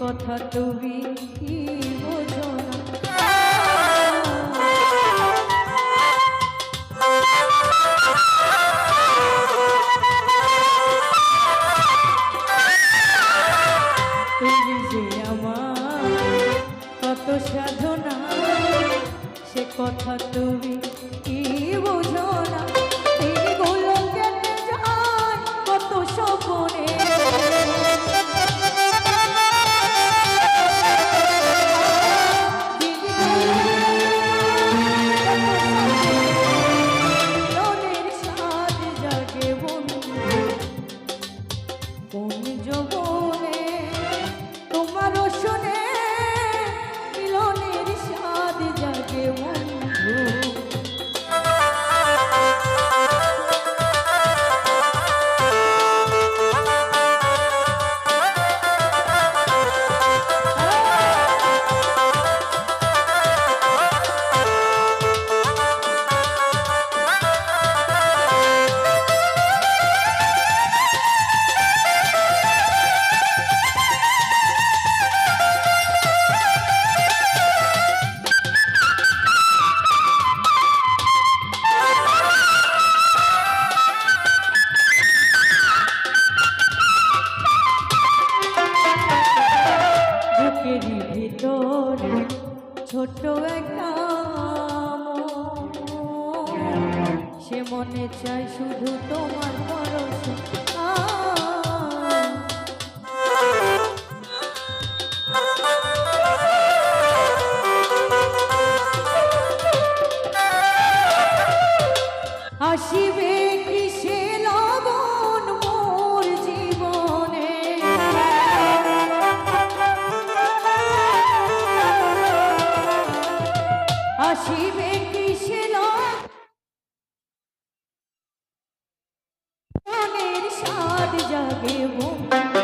কথা তুমি সাধনা সে কথা তুমি কি বোঝো না? বুকেরই ভিতর ছোট একটা। সে মনে চায় শুধু তোমার পরশ আসিবে আসিবে কিসে লগনের স্বাদ জাগে বন্ধু।